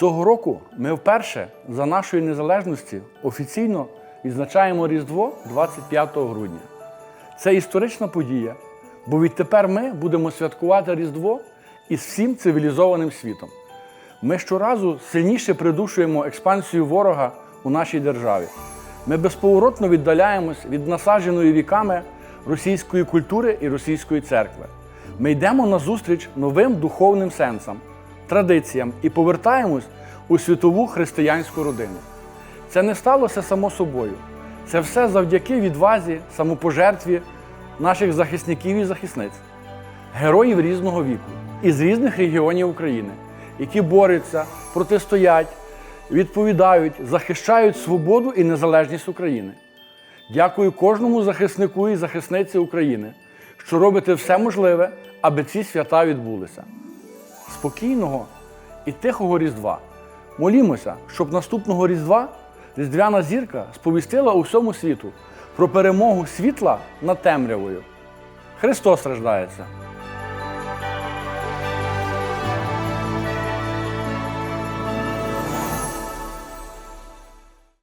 Цього року ми вперше за нашої незалежності офіційно відзначаємо Різдво 25 грудня. Це історична подія, бо відтепер ми будемо святкувати Різдво із всім цивілізованим світом. Ми щоразу сильніше придушуємо експансію ворога у нашій державі. Ми безповоротно віддаляємось від насадженої віками російської культури і російської церкви. Ми йдемо назустріч новим духовним сенсам, традиціям і повертаємось у світову християнську родину. Це не сталося само собою. Це все завдяки відвазі, самопожертві наших захисників і захисниць, героїв різного віку із різних регіонів України, які борються, протистоять, відповідають, захищають свободу і незалежність України. Дякую кожному захиснику і захисниці України, що робите все можливе, аби ці свята відбулися. Спокійного і тихого Різдва. Молімося, щоб наступного Різдва Різдвяна зірка сповістила усьому світу про перемогу світла над темрявою. Христос рождається!